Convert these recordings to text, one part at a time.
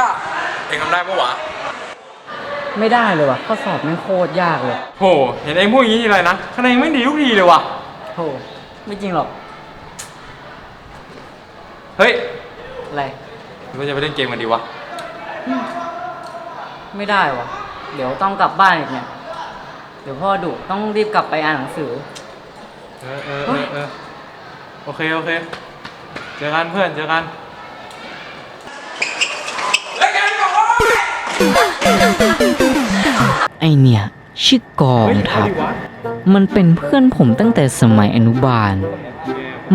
เฮ้ยกล้าเองทำได้ปะวะ ไม่ได้เลยว่ะข้อสอบแม่งโคตรยากเลยโห เห็นเองพูดอย่างนี้ทีไรนะคะแนนไม่ดีทุกทีเลยว่ะ โธ่ไม่จริงหรอกเฮ้ย อะไรเราจะไปเล่นเกมกันดีวะ ไม่ได้ว่ะ เดี๋ยวต้องกลับบ้านอีกเนี่ย เดี๋ยวพ่อดุต้องรีบกลับไปอ่านหนังสือ เออเออเออเออโอเค โอเค เจอกันเพื่อน เจอกัน ไอเนี่ยชื่อกองทัพมันเป็นเพื่อนผมตั้งแต่สมัยอนุบาล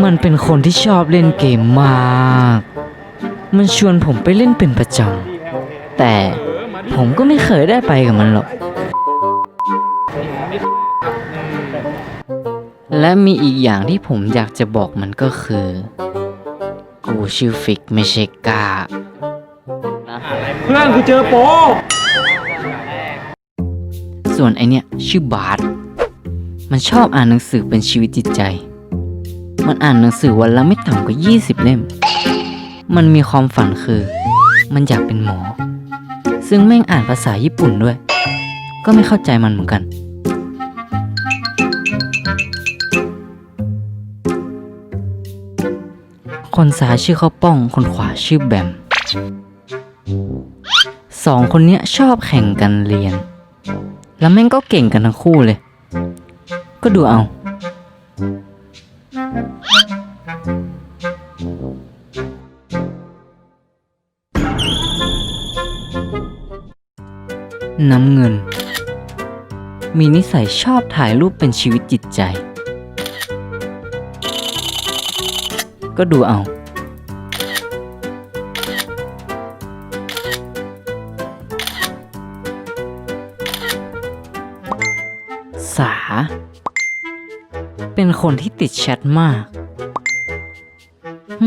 มันเป็นคนที่ชอบเล่นเกมมาก มันชวนผมไปเล่นเป็นประจำ แต่ผมก็ไม่เคยได้ไปกับมันหรอก และมีอีกอย่างที่ผมอยากจะบอกมันก็คือ กูชื่อฟิกไม่ใช่กา เพื่อนกูเจอโปส่วนไอเนี่ยชื่อบาสมันชอบอ่านหนังสือเป็นชีวิตจิตใจ มันอ่านหนังสือวันละไม่ต่ำกว่า 20 เล่ม มันมีความฝันคือ มันอยากเป็นหมอ ซึ่งแม่งอ่านภาษาญี่ปุ่นด้วย ก็ไม่เข้าใจมันเหมือนกัน คนซ้ายชื่อข้าป้อง คนขวาชื่อแบม สองคนเนี้ยชอบแข่งกันเรียน แล้วแม่งก็เก่งกันทั้งคู่เลย ก็ดูเอา น้ำเงิน มีนิสัยชอบถ่ายรูปเป็นชีวิตจิตใจ ก็ดูเอา สาเป็นคนที่ติดแชทมาก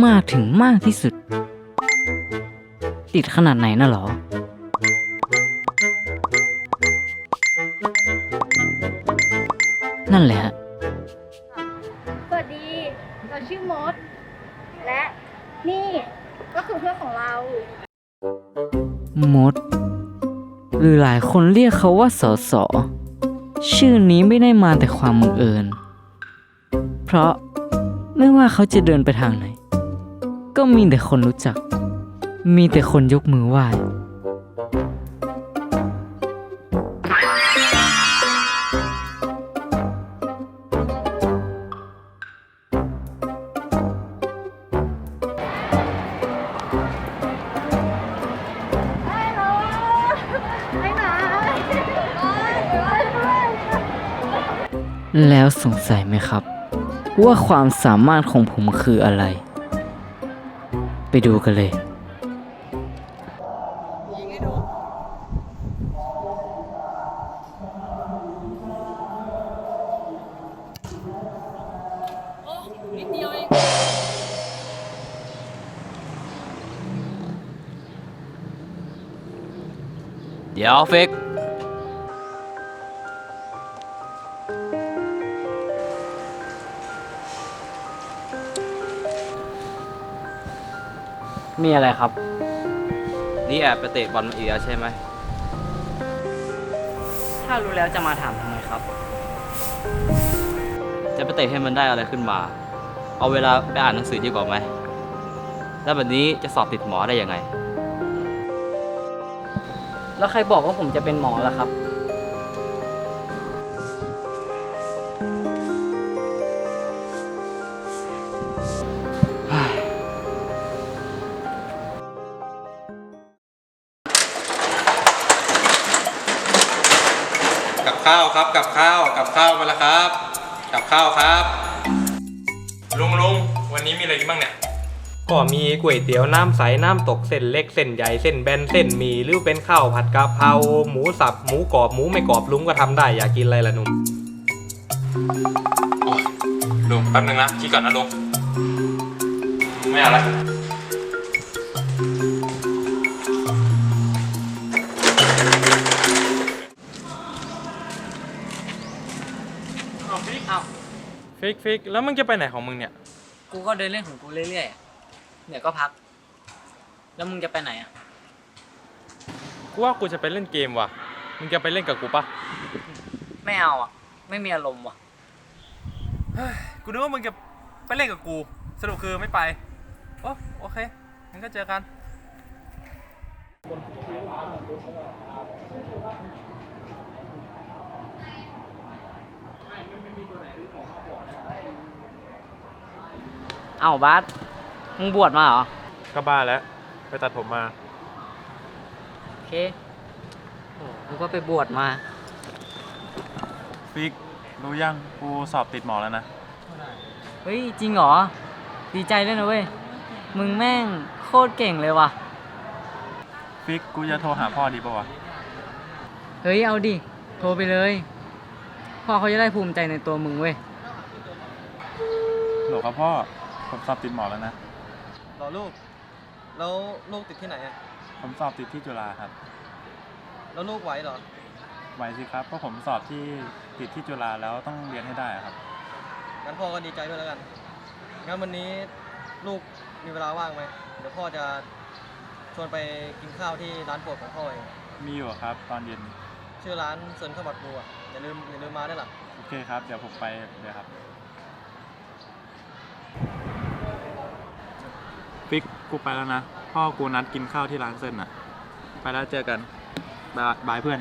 มากถึงมากที่สุด ติดขนาดไหนน่ะเหรอ นั่นแหละฮะ สวัสดี เราชื่อมด และนี่ก็คือเพื่อนของเรา มด หรือหลายคนเรียกเขาว่าสอสอ ชื่อนี้ไม่ได้มาแต่ความบังเอิญ เพราะไม่ว่าเขาจะเดินไปทางไหน ก็มีแต่คนรู้จัก มีแต่คนยกมือไหว้ แล้วสงสัยไหมครับ ว่าความสามารถของผมคืออะไร ไปดูกันเลย เดี๋ยวเฟก มีอะไรครับ นี่แอบไปเตะบอลมาอีกแล้วใช่ไหม ถ้ารู้แล้วจะมาถามทำไมครับ จะไปเตะให้มันได้อะไรขึ้นมา เอาเวลาไปอ่านหนังสือดีกว่าไหม แล้วแบบนี้จะสอบติดหมอได้ยังไง แล้วใครบอกว่าผมจะเป็นหมอล่ะครับ กับข้าวครับ กับข้าว กับข้าวมาแล้วครับ กับข้าวครับ ลุงลุงวันนี้มีอะไรกินบ้างเนี่ย ก็มีก๋วยเตี๋ยวน้ำใส น้ำตก เส้นเล็ก เส้นใหญ่ เส้นแบน เส้นหมี่ หรือเป็นข้าวผัดกะเพรา หมูสับ หมูกรอบ หมูไม่กรอบ ลุงก็ทำได้ อยากกินอะไรล่ะนุ่มลุงแป๊บนึงนะคิดก่อนนะลุง ไม่เอาละ อ้าวฟิกฟิกแล้วมึงจะไปไหนของมึงเนี่ย กูก็เดินเล่นของกูเรื่อยๆอะเดี๋ยวก็พัก แล้วมึงจะไปไหนอะ กูว่ากูจะไปเล่นเกมว่ะ มึงจะไปเล่นกับกูปะไม่เอาอะ ไม่มีอารมณ์ว่ะ กูนึกว่ามึงจะไปเล่นกับกู สรุปคือไม่ไป โอ้โอเค งั้นก็เจอกัน เอ้าบาสมึงบวชมาเหรอ ก็บ้าแล้ว ไปตัดผมมา โอเคโอ้กูก็ไปบวชมา ฟิก รู้ยัง กูสอบติดหมอแล้วนะ เฮ้ย จริงเหรอ ดีใจด้วยนะเว้ย มึงแม่งโคตรเก่งเลยว่ะ ฟิก กูจะโทรหาพ่อดีป่าวะ เฮ้ย เอาดิ โทรไปเลย พ่อเขาจะได้ภูมิใจในตัวมึงเว้ยหลครับพ่อ ผมสอบติดหมอแล้วนะรอลูก แล้วลูกติดที่ไหนอะ ผมสอบติดที่จุฬาครับ แล้วลูกไหวเหรอ ไหวสิครับ เพราะผมสอบที่ติดที่จุฬาแล้วต้องเรียนให้ได้อะครับ งั้นพ่อก็ดีใจด้วยแล้วกัน งั้นวันนี้ลูกมีเวลาว่างไหม เดี๋ยวพ่อจะชวนไปกินข้าวที่ร้านโปรดของพ่อเอง มีอยู่ครับ ตอนเย็น ชื่อร้านเซินข้าวผัดปูอะ อย่าลืมอย่าลืมมาได้วยล่ะ โอเคครับ เดี๋ยวผมไปเดี๋ยวครับฟิกกูไปแล้วนะ พ่อกูนัดกินข้าวที่ร้านเส้นอะ ไปแล้วเจอกันบายบายเพื่อน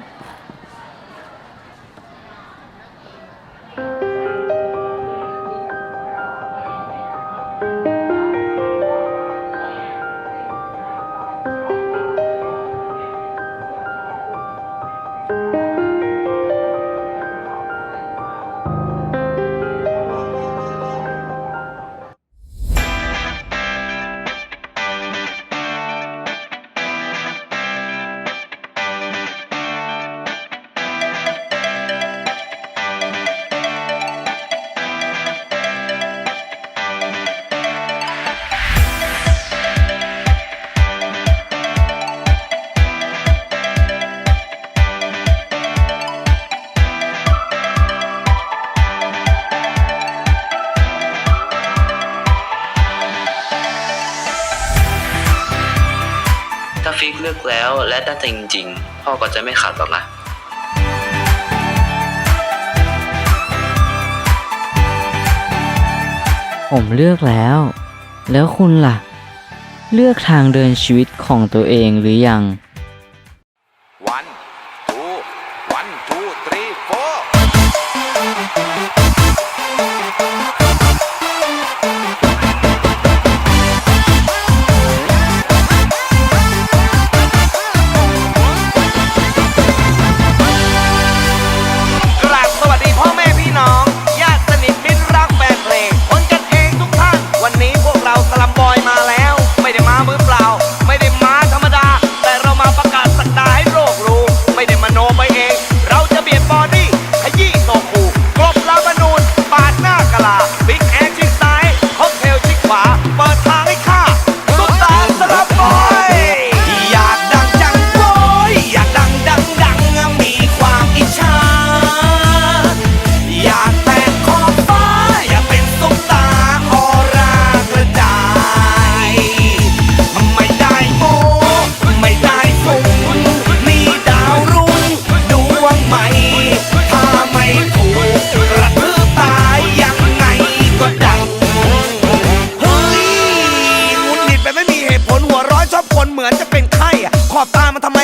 เลือกแล้วและตั้งใจจริง ๆ พ่อก็จะไม่ขัดหรอกนะผมเลือกแล้ว แล้วคุณล่ะ เลือกทางเดินชีวิตของตัวเองหรือยัง ขอบตามันทำไม